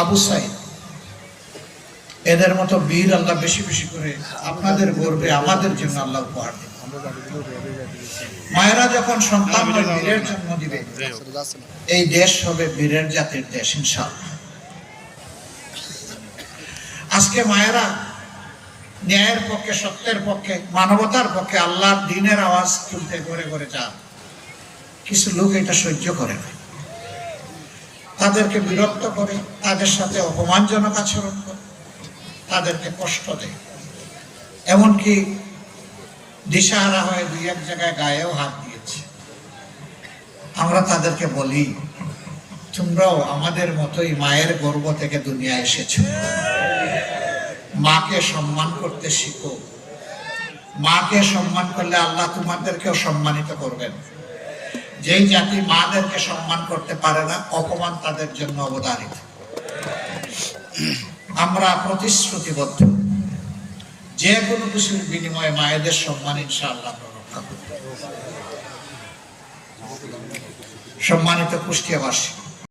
আবু সাইদ। এদের মতো বীর আল্লাহ বেশি বেশি করে আপনাদের গর্বে, আমাদের জন্য আল্লাহ উপহার দিন। মায়েরা যখন সন্তান বীরের জন্ম দিবে, এই দেশ হবে বীরের জাতির দেশ, ইনশাআল্লাহ। আজকে মায়েরা ন্যায়ের পক্ষে, সত্যের পক্ষে, মানবতার পক্ষে আল্লাহর দিনের আওয়াজ তুলতে করে করে যান। কিছু লোক এটা সহ্য করে না। তাদেরকে বিরক্ত করে, তাদের সাথে অপমানজনক আচরণ করে, তাদেরকে কষ্ট দেয়। এমনকি দিশাহারা হয়ে দুই এক জায়গায় গায়েও হাত দিয়েছে। আমরা তাদেরকে বলি, তোমরাও আমাদের মতোই মায়ের গর্ভ থেকে দুনিয়া এসেছ। মাকে সম্মান করতে শিখো। মাকে সম্মান করলে আল্লাহ তোমাদেরকেও সম্মানিত করবেন। যেই জাতি মাদেরকে সম্মান করতে পারে না, অপমান তাদের জন্য অবদারিত আমরা প্রতিশ্রুতিবদ্ধ। যে কোনো কিছুর বিনিময়ে মায়েদের সম্মান ইনশাআল্লাহ সম্মানিত কুষ্টিয়াবাসী